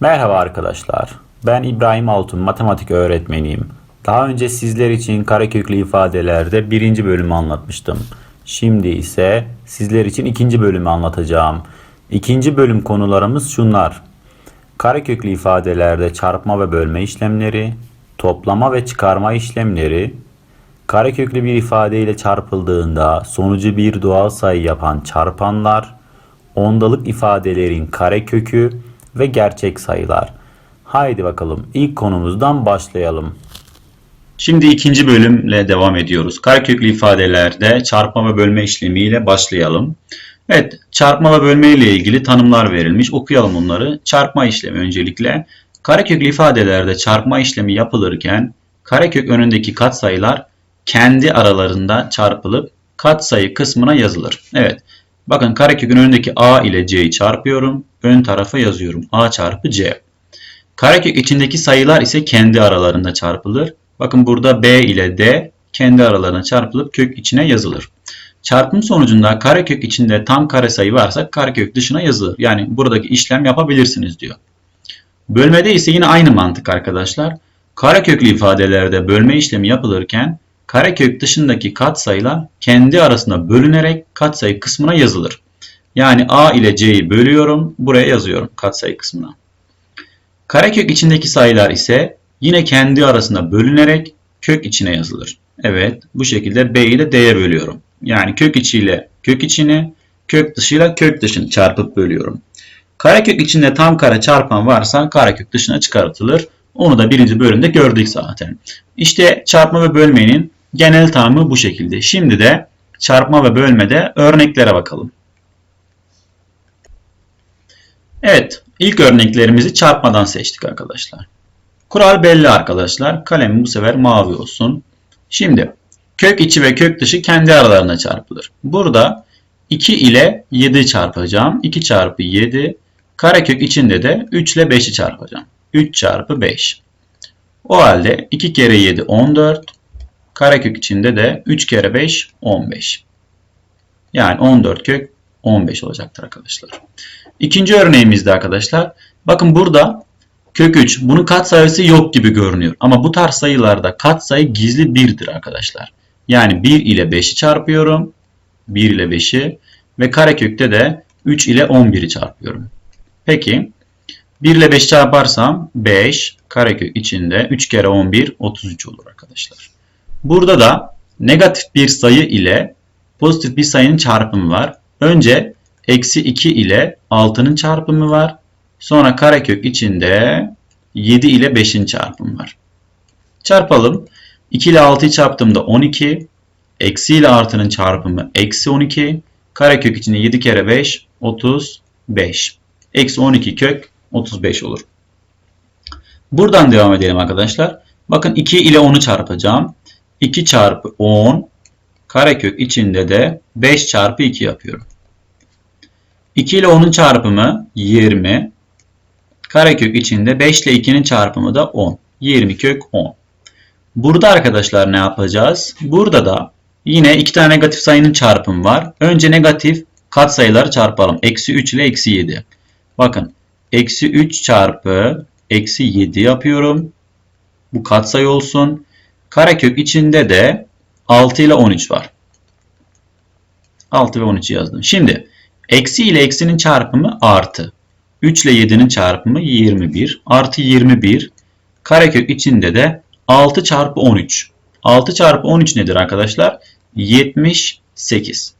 Merhaba arkadaşlar. Ben İbrahim Altun, matematik öğretmeniyim. Daha önce sizler için kareköklü ifadelerde birinci bölümü anlatmıştım. Şimdi ise sizler için ikinci bölümü anlatacağım. İkinci bölüm konularımız şunlar. Kareköklü ifadelerde çarpma ve bölme işlemleri, toplama ve çıkarma işlemleri, kareköklü bir ifade ile çarpıldığında sonucu bir doğal sayı yapan çarpanlar, ondalık ifadelerin karekökü ve gerçek sayılar. Haydi bakalım ilk konumuzdan başlayalım. Şimdi ikinci bölümle devam ediyoruz. Kareköklü ifadelerde çarpma ve bölme işlemiyle başlayalım. Evet, çarpma ve bölme ile ilgili tanımlar verilmiş. Okuyalım onları. Çarpma işlemi öncelikle. Kareköklü ifadelerde çarpma işlemi yapılırken karekök önündeki katsayılar kendi aralarında çarpılıp katsayı kısmına yazılır. Evet. Bakın karekökün önündeki a ile c'yi çarpıyorum. Ön tarafa yazıyorum. a çarpı c. Karekök içindeki sayılar ise kendi aralarında çarpılır. Bakın burada b ile d kendi aralarına çarpılıp kök içine yazılır. Çarpım sonucunda karekök içinde tam kare sayı varsa karekök dışına yazılır. Yani buradaki işlem yapabilirsiniz diyor. Bölmede ise yine aynı mantık arkadaşlar. Kareköklü ifadelerde bölme işlemi yapılırken karekök dışındaki katsayılar kendi arasında bölünerek katsayı kısmına yazılır. Yani a ile c'yi bölüyorum, buraya yazıyorum katsayı kısmına. Karekök içindeki sayılar ise yine kendi arasında bölünerek kök içine yazılır. Evet, bu şekilde b ile d'ye bölüyorum. Yani kök içiyle kök içini, kök dışıyla kök dışını çarpıp bölüyorum. Karekök içinde tam kare çarpan varsa karekök dışına çıkartılır. Onu da birinci bölümde gördük zaten. İşte çarpma ve bölmenin genel tanımı bu şekilde. Şimdi de çarpma ve bölmede örneklere bakalım. Evet, ilk örneklerimizi çarpmadan seçtik arkadaşlar. Kural belli arkadaşlar. Kalemim bu sefer mavi olsun. Şimdi kök içi ve kök dışı kendi aralarına çarpılır. Burada 2 ile 7 çarpacağım. 2 çarpı 7. Karekök içinde de 3 ile 5'i çarpacağım. 3 çarpı 5. O halde 2 kere 7 14. Karekök içinde de 3 kere 5 15. Yani 14 kök 15 olacaktır arkadaşlar. İkinci örneğimizde arkadaşlar. Bakın burada kök 3. Bunun katsayısı yok gibi görünüyor. Ama bu tarz sayılarda katsayı gizli 1'dir arkadaşlar. Yani 1 ile 5'i çarpıyorum. 1 ile 5'i ve karekökte de 3 ile 11'i çarpıyorum. Peki 1 ile 5 çarparsam 5 karekök içinde 3 kere 11 33 olur arkadaşlar. Burada da negatif bir sayı ile pozitif bir sayının çarpımı var. Önce eksi 2 ile 6'nın çarpımı var. Sonra karekök içinde 7 ile 5'in çarpımı var. Çarpalım. 2 ile 6'yı çarptığımda 12. Eksi ile artının çarpımı eksi 12. Karekök içinde 7 kere 5 35. Eksi 12 kök 35 olur. Buradan devam edelim arkadaşlar. Bakın 2 ile 10'u çarpacağım. 2 çarpı 10 karekök içinde de 5 çarpı 2 yapıyorum. 2 ile 10'un çarpımı 20. Karekök içinde 5 ile 2'nin çarpımı da 10. 20 kök 10. Burada arkadaşlar ne yapacağız? Burada da yine iki tane negatif sayının çarpımı var. Önce negatif katsayıları çarpalım. Eksi 3 ile eksi 7. Bakın eksi 3 çarpı eksi 7 yapıyorum. Bu katsayı olsun. Karekök içinde de 6 ile 13 var. 6 ve 13'ü yazdım. Şimdi eksi ile eksinin çarpımı artı. 3 ile 7'nin çarpımı 21. Artı 21. Karekök içinde de 6 çarpı 13. 6 çarpı 13 nedir arkadaşlar? 78.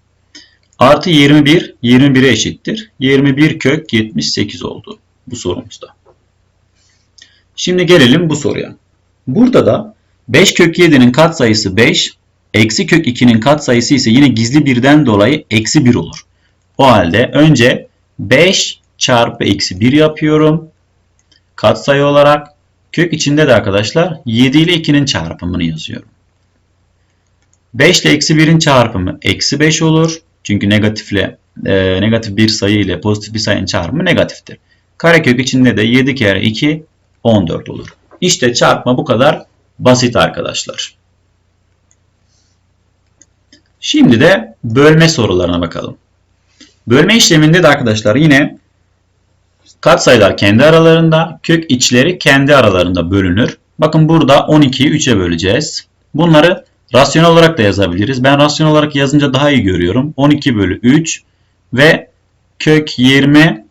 Artı 21, 21'e eşittir. 21 kök 78 oldu bu sorumuzda. Şimdi gelelim bu soruya. Burada da 5 kök 7'nin katsayısı 5, eksi kök 2'nin katsayısı ise yine gizli birden dolayı eksi 1 olur. O halde önce 5 çarpı eksi 1 yapıyorum. Katsayı olarak kök içinde de arkadaşlar 7 ile 2'nin çarpımını yazıyorum. 5 ile eksi 1'in çarpımı eksi 5 olur. Çünkü negatifle e, negatif bir sayı ile pozitif bir sayının çarpımı negatiftir. Karekök içinde de 7 kere 2 14 olur. İşte çarpma bu kadar basit arkadaşlar. Şimdi de bölme sorularına bakalım. Bölme işleminde de arkadaşlar yine Katsayılar kendi aralarında, kök içleri kendi aralarında bölünür. Bakın burada 12'yi 3'e böleceğiz. Bunları rasyonel olarak da yazabiliriz. Ben rasyonel olarak yazınca daha iyi görüyorum. 12 bölü 3 ve kök 20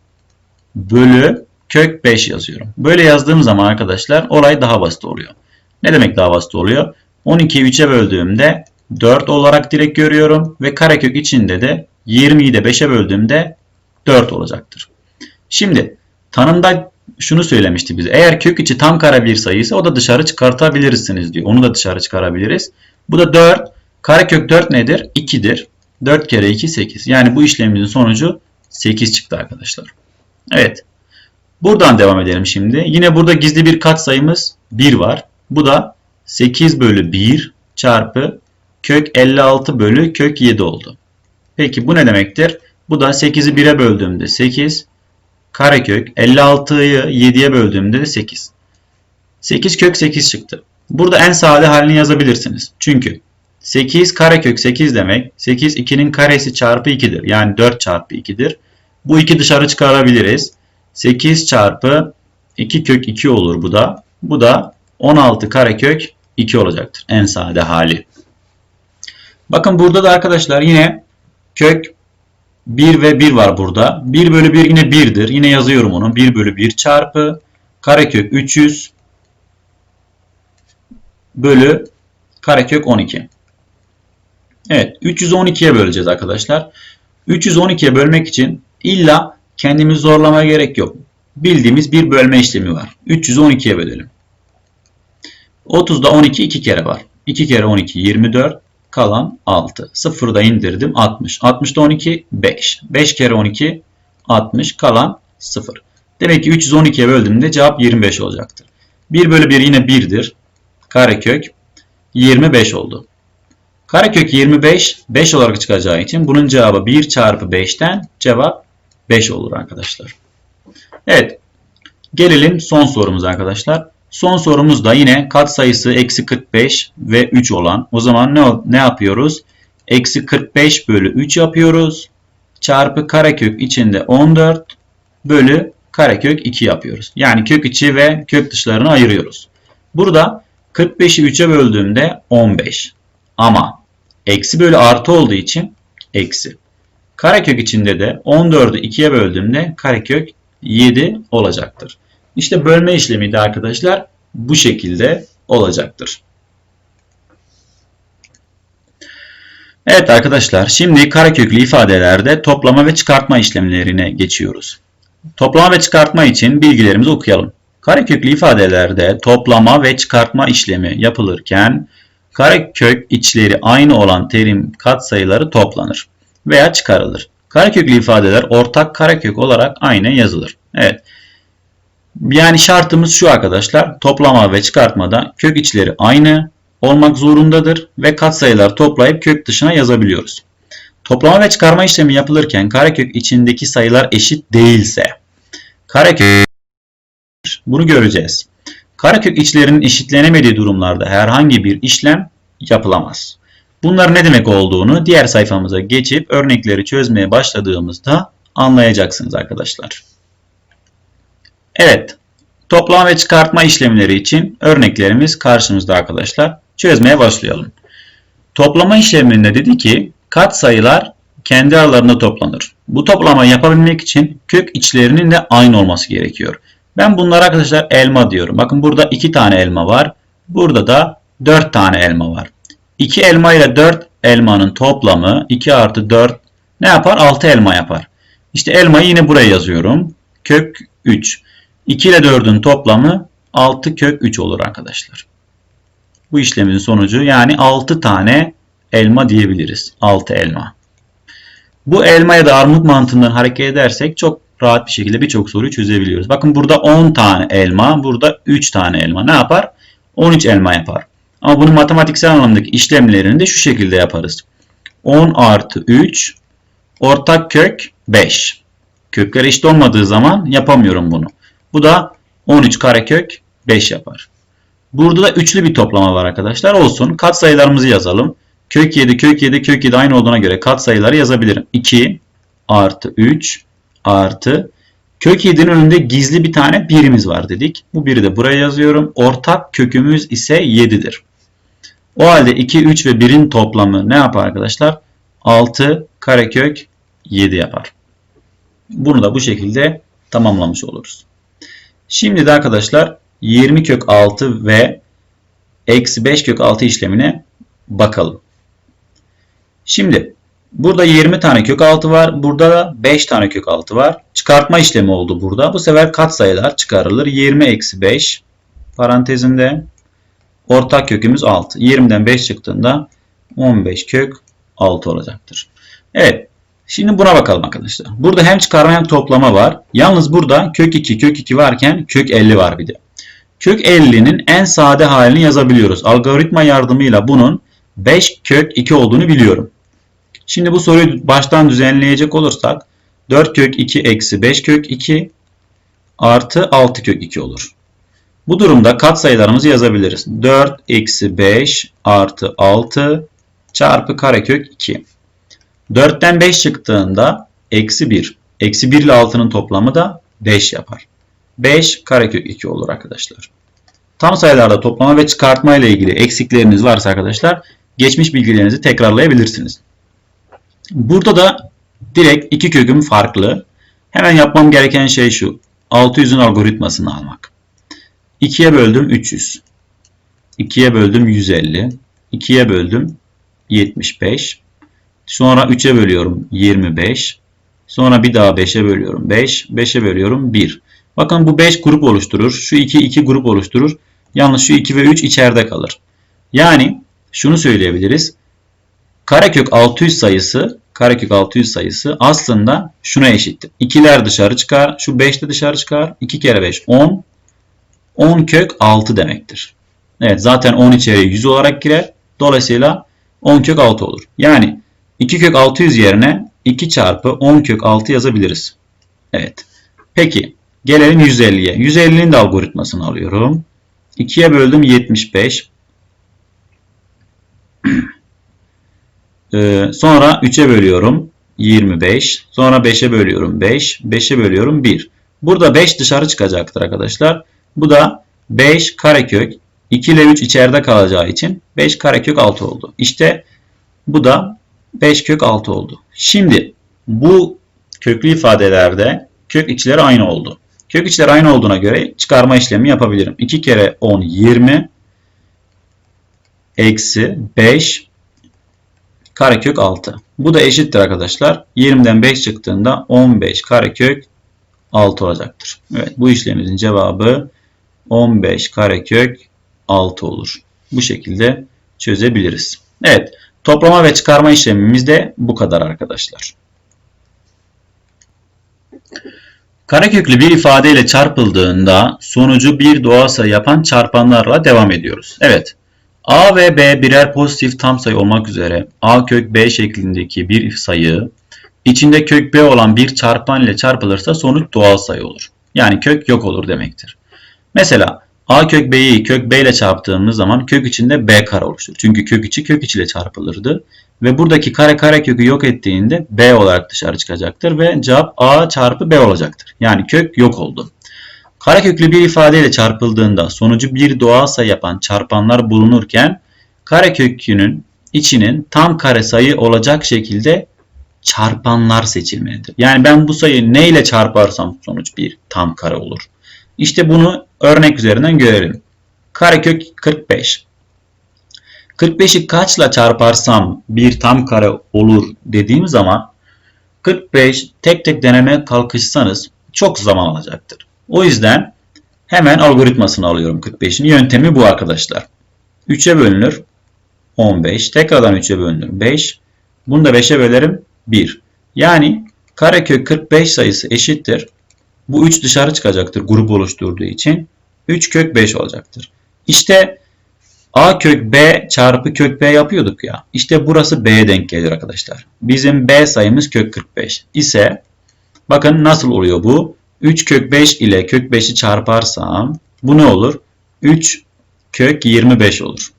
bölü kök 5 yazıyorum. Böyle yazdığım zaman arkadaşlar olay daha basit oluyor. Ne demek daha basit oluyor? 12'yi 3'e böldüğümde 4 olarak direkt görüyorum ve karekök içinde de 20'yi de 5'e böldüğümde 4 olacaktır. Şimdi tanımda şunu söylemişti bize. Eğer kök içi tam kare bir sayıysa o da dışarı çıkartabilirsiniz diyor. Onu da dışarı çıkarabiliriz. Bu da 4. Karekök 4 nedir? 2'dir. 4 kere 2 8. Yani bu işlemimizin sonucu 8 çıktı arkadaşlar. Evet. Buradan devam edelim şimdi. Yine burada gizli bir katsayımız 1 var. Bu da 8 bölü 1 çarpı kök 56 bölü kök 7 oldu. Peki bu ne demektir? Bu da 8'i 1'e böldüğümde 8. Karekök 56'yı 7'ye böldüğümde de 8. 8 kök 8 çıktı. Burada en sade halini yazabilirsiniz. Çünkü 8 karekök 8 demek 8 2'nin karesi çarpı 2'dir. Yani 4 çarpı 2'dir. Bu 2 dışarı çıkarabiliriz. 8 çarpı 2 kök 2 olur bu da. Bu da 16 karekök 2 olacaktır. En sade hali. Bakın burada da arkadaşlar yine kök 1 ve 1 var burada. 1 bölü 1 yine 1'dir. Yine yazıyorum onu. 1 bölü 1 çarpı karekök 300 bölü karekök 12. Evet 312'ye böleceğiz arkadaşlar. 312'ye bölmek için illa kendimizi zorlamaya gerek yok. Bildiğimiz bir bölme işlemi var. 312'ye bölelim. 30'da 12 2 kere var. 2 kere 12 24 kalan 6. 0'ı da indirdim 60. 60'da 12 5. 5 kere 12 60 kalan 0. Demek ki 312'ye böldüğümde cevap 25 olacaktır. 1 bölü 1 yine 1'dir. Karekök 25 oldu. Karekök 25 5 olarak çıkacağı için bunun cevabı 1 çarpı 5'ten cevap 5 olur arkadaşlar. Evet. Gelelim son sorumuz arkadaşlar. Son sorumuz da yine katsayısı eksi 45 ve 3 olan. O zaman ne, ne yapıyoruz? Eksi 45 bölü 3 yapıyoruz. Çarpı karekök içinde 14 bölü karekök 2 yapıyoruz. Yani kök içi ve kök dışlarını ayırıyoruz. Burada 45'i 3'e böldüğümde 15. Ama eksi bölü artı olduğu için eksi. Karekök içinde de 14'ü 2'ye böldüğümde karekök 7 olacaktır. İşte bölme işlemi de arkadaşlar bu şekilde olacaktır. Evet arkadaşlar şimdi kareköklü ifadelerde toplama ve çıkartma işlemlerine geçiyoruz. Toplama ve çıkartma için bilgilerimizi okuyalım. Kareköklü ifadelerde toplama ve çıkartma işlemi yapılırken karekök içleri aynı olan terim katsayıları toplanır veya çıkarılır. Kareköklü ifadeler ortak karekök olarak aynı yazılır. Evet. Yani şartımız şu arkadaşlar. Toplama ve çıkartmada kök içleri aynı olmak zorundadır ve katsayılar toplayıp kök dışına yazabiliyoruz. Toplama ve çıkarma işlemi yapılırken karekök içindeki sayılar eşit değilse karekök bunu göreceğiz. Karekök içlerinin eşitlenemediği durumlarda herhangi bir işlem yapılamaz. Bunlar ne demek olduğunu diğer sayfamıza geçip örnekleri çözmeye başladığımızda anlayacaksınız arkadaşlar. Evet, toplama ve çıkartma işlemleri için örneklerimiz karşımızda arkadaşlar. Çözmeye başlayalım. Toplama işleminde dedi ki katsayılar kendi aralarında toplanır. Bu toplamayı yapabilmek için kök içlerinin de aynı olması gerekiyor. Ben bunlara arkadaşlar elma diyorum. Bakın burada 2 tane elma var. Burada da 4 tane elma var. 2 elma ile 4 elmanın toplamı 2 artı 4 ne yapar? 6 elma yapar. İşte elmayı yine buraya yazıyorum. Kök 3. 2 ile 4'ün toplamı 6 kök 3 olur arkadaşlar. Bu işlemin sonucu yani 6 tane elma diyebiliriz. 6 elma. Bu elma ya da armut mantığından hareket edersek çok rahat bir şekilde birçok soruyu çözebiliyoruz. Bakın burada 10 tane elma, burada 3 tane elma. Ne yapar? 13 elma yapar. Ama bunun matematiksel anlamdaki işlemlerini de şu şekilde yaparız. 10 artı 3 ortak kök 5. Kökler eşit olmadığı zaman yapamıyorum bunu. Bu da 13 karekök 5 yapar. Burada da üçlü bir toplama var arkadaşlar. Olsun. Katsayılarımızı yazalım. Kök 7, kök 7, kök 7 aynı olduğuna göre katsayıları yazabilirim. 2 artı 3 artı Kök 7'nin önünde gizli bir tane birimiz var dedik. Bu biri de buraya yazıyorum. Ortak kökümüz ise 7'dir. O halde 2, 3 ve 1'in toplamı ne yapar arkadaşlar? 6 karekök 7 yapar. Bunu da bu şekilde tamamlamış oluruz. Şimdi de arkadaşlar 20 kök 6 ve eksi 5 kök 6 işlemine bakalım. Şimdi burada 20 tane kök 6 var. Burada da 5 tane kök 6 var. Çıkartma işlemi oldu burada. Bu sefer katsayılar çıkarılır. 20 eksi 5 parantezinde ortak kökümüz 6. 20'den 5 çıktığında 15 kök 6 olacaktır. Evet. Şimdi buna bakalım arkadaşlar. Burada hem çıkarma hem toplama var. Yalnız burada kök 2 kök 2 varken kök 50 var bir de. Kök 50'nin en sade halini yazabiliyoruz. Algoritma yardımıyla bunun 5 kök 2 olduğunu biliyorum. Şimdi bu soruyu baştan düzenleyecek olursak 4 kök 2 eksi 5 kök 2 artı 6 kök 2 olur. Bu durumda katsayılarımızı yazabiliriz. 4 eksi 5 artı 6 çarpı karekök 2. 4'ten 5 çıktığında eksi 1. Eksi 1 ile 6'nın toplamı da 5 yapar. 5 karekök 2 olur arkadaşlar. Tam sayılarda toplama ve çıkartma ile ilgili eksikleriniz varsa arkadaşlar geçmiş bilgilerinizi tekrarlayabilirsiniz. Burada da direkt iki köküm farklı. Hemen yapmam gereken şey şu. 600'ün algoritmasını almak. 2'ye böldüm 300. 2'ye böldüm 150. 2'ye böldüm 75. Sonra 3'e bölüyorum 25. Sonra bir daha 5'e bölüyorum 5. 5'e bölüyorum 1. Bakın bu 5 grup oluşturur. Şu 2 2 grup oluşturur. Yalnız şu 2 ve 3 içeride kalır. Yani şunu söyleyebiliriz. Karekök 600 sayısı karekök 600 sayısı aslında şuna eşittir. 2'ler dışarı çıkar. Şu 5 de dışarı çıkar. 2 kere 5 10. 10 kök 6 demektir. Evet zaten 10 içeriye 100 olarak girer. Dolayısıyla 10 kök 6 olur. Yani 2 kök 600 yerine 2 çarpı 10 kök 6 yazabiliriz. Evet. Peki gelelim 150'ye. 150'nin de algoritmasını alıyorum. 2'ye böldüm 75. Ee, sonra 3'e bölüyorum 25. Sonra 5'e bölüyorum 5. 5'e bölüyorum 1. Burada 5 dışarı çıkacaktır arkadaşlar. Bu da 5 karekök 2 ile 3 içeride kalacağı için 5 karekök 6 oldu. İşte bu da 5 kök 6 oldu. Şimdi bu köklü ifadelerde kök içleri aynı oldu. Kök içleri aynı olduğuna göre çıkarma işlemi yapabilirim. 2 kere 10 20 eksi 5 karekök 6. Bu da eşittir arkadaşlar. 20'den 5 çıktığında 15 karekök 6 olacaktır. Evet bu işlemimizin cevabı 15 karekök 6 olur. Bu şekilde çözebiliriz. Evet toplama ve çıkarma işlemimiz de bu kadar arkadaşlar. Kareköklü bir ifade ile çarpıldığında sonucu bir doğal sayı yapan çarpanlarla devam ediyoruz. Evet. A ve B birer pozitif tam sayı olmak üzere A kök B şeklindeki bir sayı içinde kök B olan bir çarpan ile çarpılırsa sonuç doğal sayı olur. Yani kök yok olur demektir. Mesela A kök B'yi kök B ile çarptığımız zaman kök içinde B kare oluşur. Çünkü kök içi kök içi ile çarpılırdı. Ve buradaki kare kare kökü yok ettiğinde B olarak dışarı çıkacaktır ve cevap A çarpı B olacaktır. Yani kök yok oldu. Kareköklü bir ifadeyle çarpıldığında sonucu bir doğal sayı yapan çarpanlar bulunurken karekökünün içinin tam kare sayı olacak şekilde çarpanlar seçilmelidir. Yani ben bu sayıyı ne ile çarparsam sonuç bir tam kare olur. İşte bunu örnek üzerinden görelim. Karekök 45. 45'i kaçla çarparsam bir tam kare olur dediğim zaman 45 tek tek denemeye kalkışsanız çok zaman alacaktır. O yüzden hemen algoritmasını alıyorum 45'in. Yöntemi bu arkadaşlar. 3'e bölünür 15. Tekrardan 3'e bölünür 5. Bunu da 5'e bölerim 1. Yani karekök 45 sayısı eşittir. Bu 3 dışarı çıkacaktır grup oluşturduğu için. 3 kök 5 olacaktır. İşte A kök B çarpı kök B yapıyorduk ya. İşte burası B'ye denk geliyor arkadaşlar. Bizim B sayımız kök 45 ise bakın nasıl oluyor bu? 3 kök 5 ile kök 5'i çarparsam bu ne olur? 3 kök 25 olur.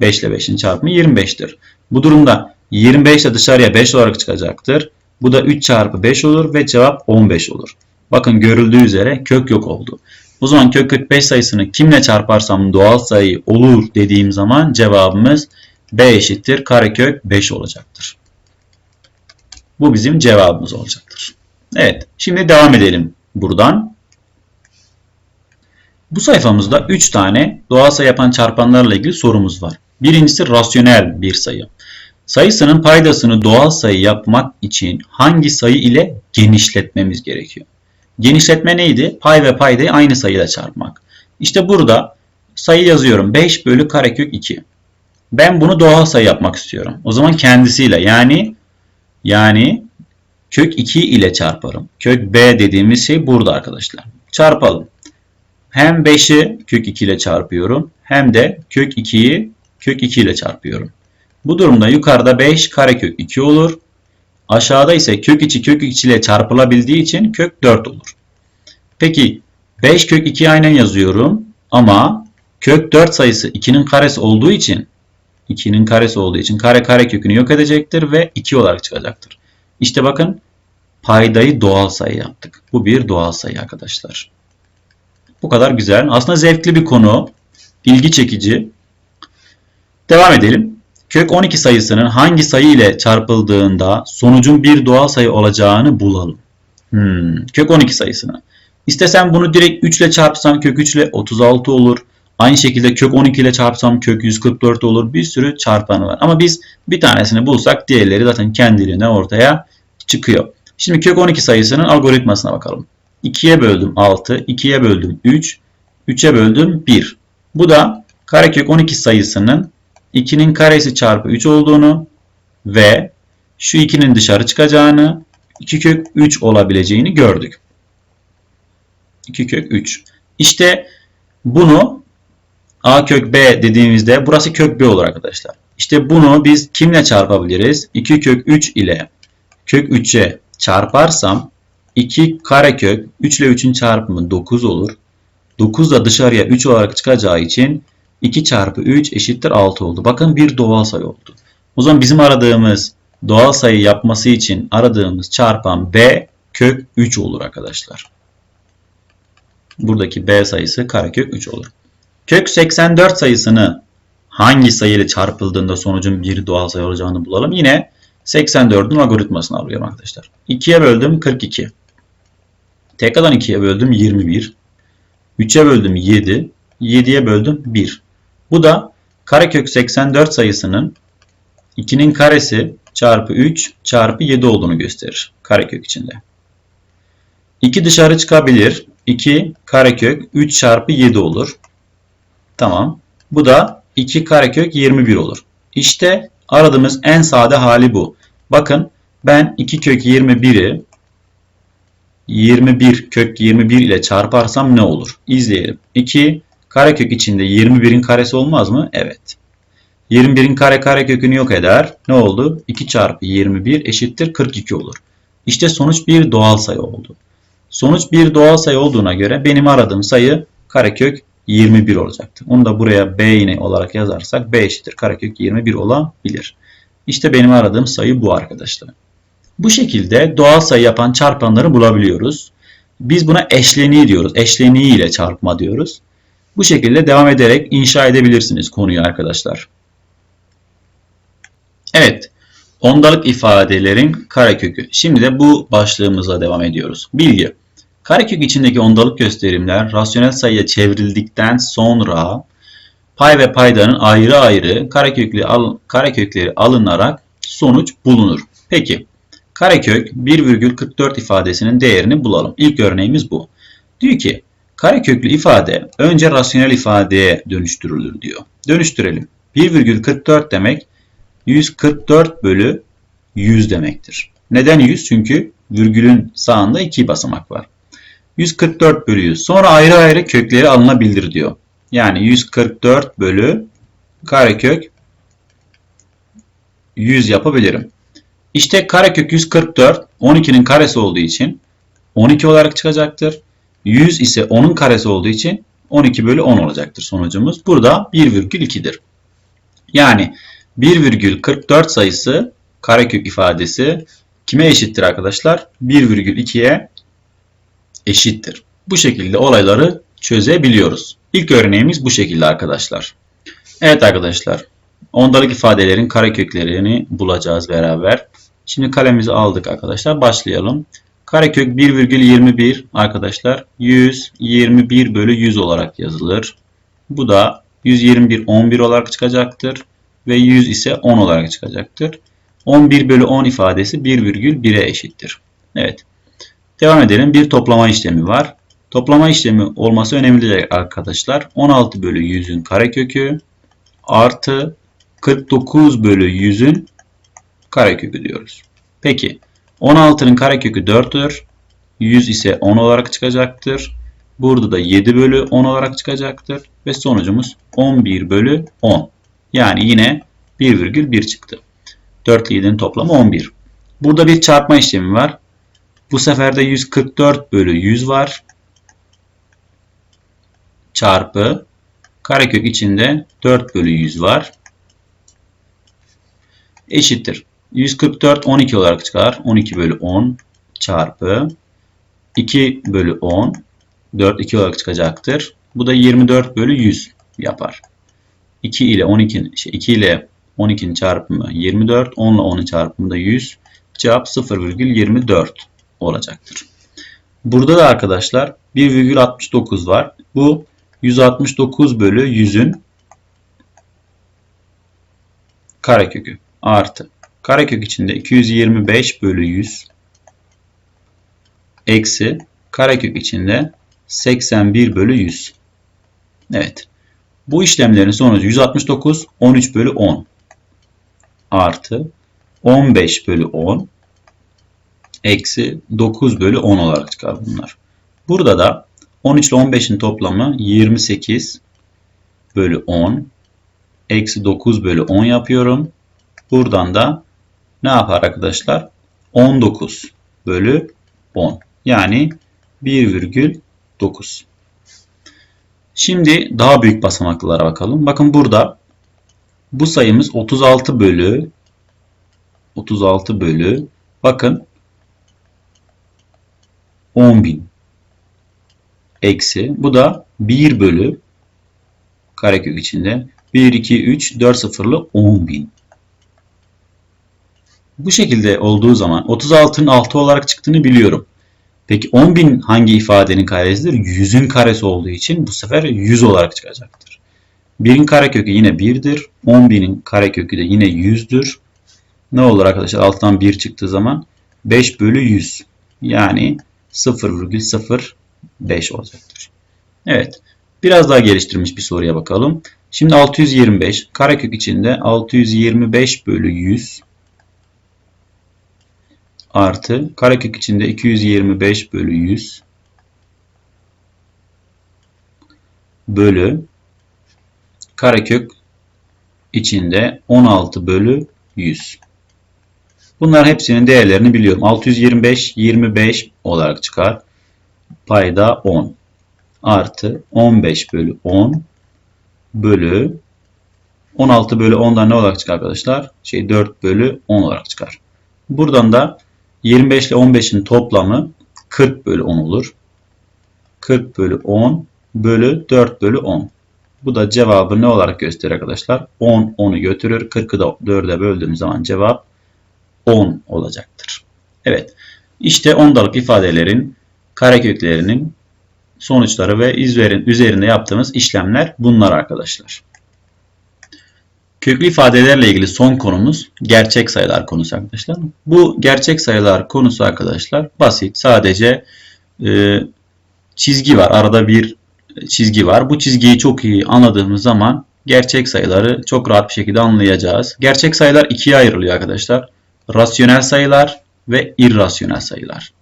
5 ile 5'in çarpımı 25'tir. Bu durumda 25 de dışarıya 5 olarak çıkacaktır. Bu da 3 çarpı 5 olur ve cevap 15 olur. Bakın görüldüğü üzere kök yok oldu. O zaman kök 45 sayısını kimle çarparsam doğal sayı olur dediğim zaman cevabımız b eşittir karekök 5 olacaktır. Bu bizim cevabımız olacaktır. Evet, şimdi devam edelim buradan. Bu sayfamızda 3 tane doğal sayı yapan çarpanlarla ilgili sorumuz var. Birincisi rasyonel bir sayı. Sayısının paydasını doğal sayı yapmak için hangi sayı ile genişletmemiz gerekiyor? Genişletme neydi? Pay ve paydayı aynı sayıyla çarpmak. İşte burada sayı yazıyorum. 5 bölü karekök 2. Ben bunu doğal sayı yapmak istiyorum. O zaman kendisiyle yani yani kök 2 ile çarparım. Kök b dediğimiz şey burada arkadaşlar. Çarpalım. Hem 5'i kök 2 ile çarpıyorum hem de kök 2'yi kök 2 ile çarpıyorum. Bu durumda yukarıda 5 karekök 2 olur. Aşağıda ise kök içi kök içi ile çarpılabildiği için kök 4 olur. Peki 5 kök 2 aynen yazıyorum ama kök 4 sayısı 2'nin karesi olduğu için 2'nin karesi olduğu için kare kare kökünü yok edecektir ve 2 olarak çıkacaktır. İşte bakın paydayı doğal sayı yaptık. Bu bir doğal sayı arkadaşlar. Bu kadar güzel. Aslında zevkli bir konu. ilgi çekici. Devam edelim. Kök 12 sayısının hangi sayı ile çarpıldığında sonucun bir doğal sayı olacağını bulalım. Hmm, kök 12 sayısını. İstesem bunu direkt 3 ile çarpsam kök 3 ile 36 olur. Aynı şekilde kök 12 ile çarpsam kök 144 olur. Bir sürü çarpanı var. Ama biz bir tanesini bulsak diğerleri zaten kendiliğinden ortaya çıkıyor. Şimdi kök 12 sayısının algoritmasına bakalım. 2'ye böldüm 6, 2'ye böldüm 3, 3'e böldüm 1. Bu da karekök 12 sayısının 2'nin karesi çarpı 3 olduğunu ve şu 2'nin dışarı çıkacağını 2 kök 3 olabileceğini gördük. 2 kök 3. İşte bunu a kök b dediğimizde burası kök b olur arkadaşlar. İşte bunu biz kimle çarpabiliriz? 2 kök 3 ile kök 3'e çarparsam 2 karekök 3 ile 3'ün çarpımı 9 olur. 9 da dışarıya 3 olarak çıkacağı için 2 çarpı 3 eşittir 6 oldu. Bakın bir doğal sayı oldu. O zaman bizim aradığımız doğal sayı yapması için aradığımız çarpan b kök 3 olur arkadaşlar. Buradaki b sayısı karekök 3 olur. Kök 84 sayısını hangi sayı ile çarpıldığında sonucun bir doğal sayı olacağını bulalım. Yine 84'ün algoritmasını alıyorum arkadaşlar. 2'ye böldüm 42. Tekrardan 2'ye böldüm 21. 3'e böldüm 7. 7'ye böldüm 1. Bu da karekök 84 sayısının 2'nin karesi çarpı 3 çarpı 7 olduğunu gösterir. Karekök içinde. 2 dışarı çıkabilir. 2 karekök 3 çarpı 7 olur. Tamam. Bu da 2 karekök 21 olur. İşte aradığımız en sade hali bu. Bakın ben 2 kök 21'i 21 kök 21 ile çarparsam ne olur? İzleyelim. 2 karekök içinde 21'in karesi olmaz mı? Evet. 21'in kare karekökünü yok eder. Ne oldu? 2 çarpı 21 eşittir 42 olur. İşte sonuç bir doğal sayı oldu. Sonuç bir doğal sayı olduğuna göre benim aradığım sayı karekök 21 olacaktır. Onu da buraya b yine olarak yazarsak b eşittir karekök 21 olabilir. İşte benim aradığım sayı bu arkadaşlar. Bu şekilde doğal sayı yapan çarpanları bulabiliyoruz. Biz buna eşleniği diyoruz. Eşleniği ile çarpma diyoruz. Bu şekilde devam ederek inşa edebilirsiniz konuyu arkadaşlar. Evet. Ondalık ifadelerin karekökü. Şimdi de bu başlığımıza devam ediyoruz. Bilgi. Karekök içindeki ondalık gösterimler rasyonel sayıya çevrildikten sonra pay ve paydanın ayrı ayrı karekökleri, al, karekökleri alınarak sonuç bulunur. Peki karekök 1,44 ifadesinin değerini bulalım. İlk örneğimiz bu. Diyor ki kareköklü ifade önce rasyonel ifadeye dönüştürülür diyor. Dönüştürelim. 1,44 demek 144 bölü 100 demektir. Neden 100? Çünkü virgülün sağında iki basamak var. 144 bölü 100. Sonra ayrı ayrı kökleri alınabilir diyor. Yani 144 bölü karekök 100 yapabilirim. İşte karekök 144 12'nin karesi olduğu için 12 olarak çıkacaktır. 100 ise 10'un karesi olduğu için 12 bölü 10 olacaktır sonucumuz. Burada 1,2'dir. Yani 1,44 sayısı karekök ifadesi kime eşittir arkadaşlar? 1,2'ye eşittir. Bu şekilde olayları çözebiliyoruz. İlk örneğimiz bu şekilde arkadaşlar. Evet arkadaşlar. Ondalık ifadelerin kareköklerini bulacağız beraber. Şimdi kalemizi aldık arkadaşlar. Başlayalım. Karekök 1,21 arkadaşlar 121 bölü 100 olarak yazılır. Bu da 121 11 olarak çıkacaktır. Ve 100 ise 10 olarak çıkacaktır. 11 bölü 10 ifadesi 1,1'e eşittir. Evet. Devam edelim. Bir toplama işlemi var. Toplama işlemi olması önemli arkadaşlar. 16 bölü 100'ün karekökü artı 49 bölü 100'ün karekökü diyoruz. Peki 16'nın karekökü 4'tür. 100 ise 10 olarak çıkacaktır. Burada da 7 bölü 10 olarak çıkacaktır. Ve sonucumuz 11 bölü 10. Yani yine 1,1 çıktı. 4 ile 7'nin toplamı 11. Burada bir çarpma işlemi var. Bu sefer de 144 bölü 100 var. Çarpı karekök içinde 4 bölü 100 var. Eşittir. 144 12 olarak çıkar. 12 bölü 10 çarpı 2 bölü 10 4 2 olarak çıkacaktır. Bu da 24 bölü 100 yapar. 2 ile 12 şey 2 ile 12'nin çarpımı 24, 10 ile 10'un çarpımı da 100. Cevap 0,24 olacaktır. Burada da arkadaşlar 1,69 var. Bu 169 bölü 100'ün karekökü artı karekök içinde 225 bölü 100 eksi karekök içinde 81 bölü 100. Evet. Bu işlemlerin sonucu 169 13 bölü 10 artı 15 bölü 10 eksi 9 bölü 10 olarak çıkar bunlar. Burada da 13 ile 15'in toplamı 28 bölü 10 eksi 9 bölü 10 yapıyorum. Buradan da ne yapar arkadaşlar? 19 bölü 10. Yani 1,9. Şimdi daha büyük basamaklılara bakalım. Bakın burada bu sayımız 36 bölü 36 bölü bakın 10.000 eksi bu da 1 bölü karekök içinde 1, 2, 3, 4 sıfırlı 10.000. Bu şekilde olduğu zaman 36'nın 6 olarak çıktığını biliyorum. Peki 10.000 hangi ifadenin karesidir? 100'ün karesi olduğu için bu sefer 100 olarak çıkacaktır. 1'in karekökü yine 1'dir. 10.000'in karekökü de yine 100'dür. Ne olur arkadaşlar? Alttan 1 çıktığı zaman 5 bölü 100. Yani 0,05 olacaktır. Evet. Biraz daha geliştirilmiş bir soruya bakalım. Şimdi 625 karekök içinde 625 bölü 100 artı karekök içinde 225 bölü 100 bölü karekök içinde 16 bölü 100. Bunların hepsinin değerlerini biliyorum. 625 25 olarak çıkar. Payda 10 artı 15 bölü 10 bölü 16 bölü 10'dan ne olarak çıkar arkadaşlar? Şey 4 bölü 10 olarak çıkar. Buradan da 25 ile 15'in toplamı 40 bölü 10 olur. 40 bölü 10 bölü 4 bölü 10. Bu da cevabı ne olarak gösterir arkadaşlar? 10 10'u götürür. 40'ı da 4'e böldüğümüz zaman cevap 10 olacaktır. Evet. İşte ondalık ifadelerin kareköklerinin sonuçları ve üzerinde yaptığımız işlemler bunlar arkadaşlar. Köklü ifadelerle ilgili son konumuz gerçek sayılar konusu arkadaşlar. Bu gerçek sayılar konusu arkadaşlar basit. Sadece e, çizgi var. Arada bir çizgi var. Bu çizgiyi çok iyi anladığımız zaman gerçek sayıları çok rahat bir şekilde anlayacağız. Gerçek sayılar ikiye ayrılıyor arkadaşlar. Rasyonel sayılar ve irrasyonel sayılar.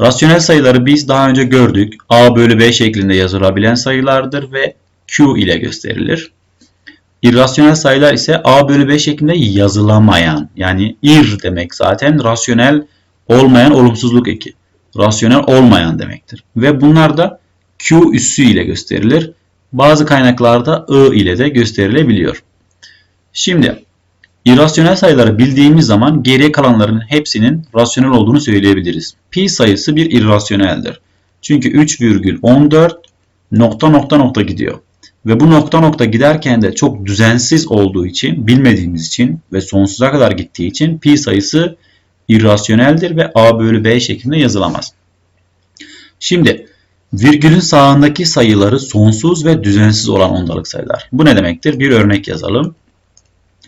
Rasyonel sayıları biz daha önce gördük. A bölü B şeklinde yazılabilen sayılardır ve Q ile gösterilir. İrrasyonel sayılar ise A bölü B şeklinde yazılamayan yani ir demek zaten rasyonel olmayan olumsuzluk eki. Rasyonel olmayan demektir. Ve bunlar da Q üssü ile gösterilir. Bazı kaynaklarda I ile de gösterilebiliyor. Şimdi irrasyonel sayıları bildiğimiz zaman geriye kalanların hepsinin rasyonel olduğunu söyleyebiliriz. Pi sayısı bir irrasyoneldir. Çünkü 3,14 nokta nokta nokta gidiyor. Ve bu nokta nokta giderken de çok düzensiz olduğu için, bilmediğimiz için ve sonsuza kadar gittiği için pi sayısı irrasyoneldir ve a bölü b şeklinde yazılamaz. Şimdi virgülün sağındaki sayıları sonsuz ve düzensiz olan ondalık sayılar. Bu ne demektir? Bir örnek yazalım.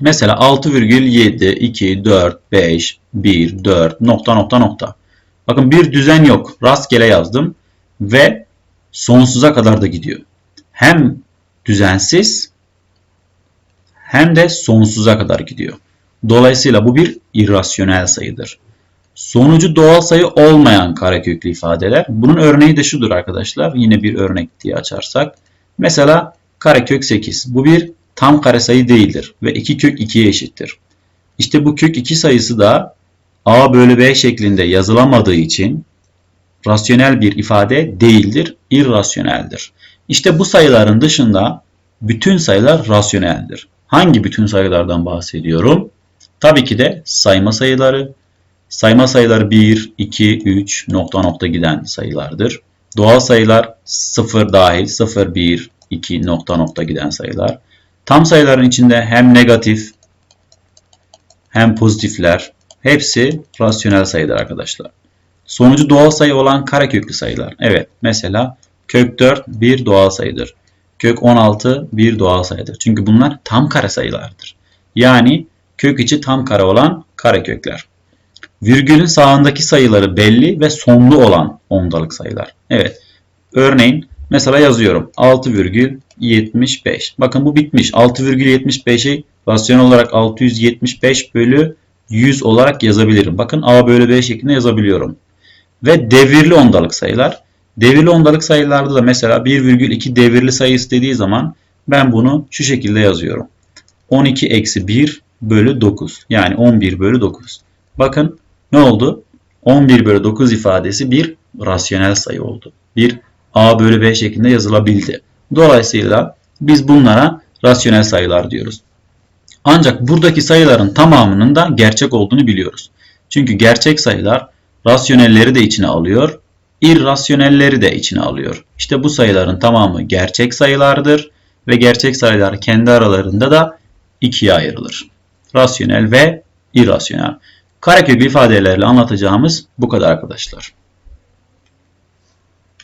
Mesela 6,7, 2, 4, 5, 1, 4 nokta nokta nokta. Bakın bir düzen yok. Rastgele yazdım ve sonsuza kadar da gidiyor. Hem düzensiz hem de sonsuza kadar gidiyor. Dolayısıyla bu bir irrasyonel sayıdır. Sonucu doğal sayı olmayan kareköklü ifadeler. Bunun örneği de şudur arkadaşlar. Yine bir örnek diye açarsak. Mesela karekök 8. Bu bir tam kare sayı değildir ve 2 kök 2'ye eşittir. İşte bu kök 2 sayısı da a bölü b şeklinde yazılamadığı için rasyonel bir ifade değildir, irrasyoneldir. İşte bu sayıların dışında bütün sayılar rasyoneldir. Hangi bütün sayılardan bahsediyorum? Tabii ki de sayma sayıları, sayma sayıları 1, 2, 3 nokta nokta giden sayılardır. Doğal sayılar 0 dahil 0, 1, 2 nokta nokta giden sayılar. Tam sayıların içinde hem negatif hem pozitifler hepsi rasyonel sayıdır arkadaşlar. Sonucu doğal sayı olan kareköklü sayılar. Evet mesela kök 4 bir doğal sayıdır. Kök 16 bir doğal sayıdır. Çünkü bunlar tam kare sayılardır. Yani kök içi tam kare olan karekökler. Virgülün sağındaki sayıları belli ve sonlu olan ondalık sayılar. Evet. Örneğin mesela yazıyorum 6,75. Bakın bu bitmiş. 6,75'i rasyonel olarak 675 bölü 100 olarak yazabilirim. Bakın A bölü B şeklinde yazabiliyorum. Ve devirli ondalık sayılar. Devirli ondalık sayılarda da mesela 1,2 devirli sayı istediği zaman ben bunu şu şekilde yazıyorum. 12 eksi 1 bölü 9. Yani 11 bölü 9. Bakın ne oldu? 11 bölü 9 ifadesi bir rasyonel sayı oldu. Bir A bölü B şeklinde yazılabildi. Dolayısıyla biz bunlara rasyonel sayılar diyoruz. Ancak buradaki sayıların tamamının da gerçek olduğunu biliyoruz. Çünkü gerçek sayılar rasyonelleri de içine alıyor, irrasyonelleri de içine alıyor. İşte bu sayıların tamamı gerçek sayılardır ve gerçek sayılar kendi aralarında da ikiye ayrılır. Rasyonel ve irrasyonel. Karekök ifadelerle anlatacağımız bu kadar arkadaşlar.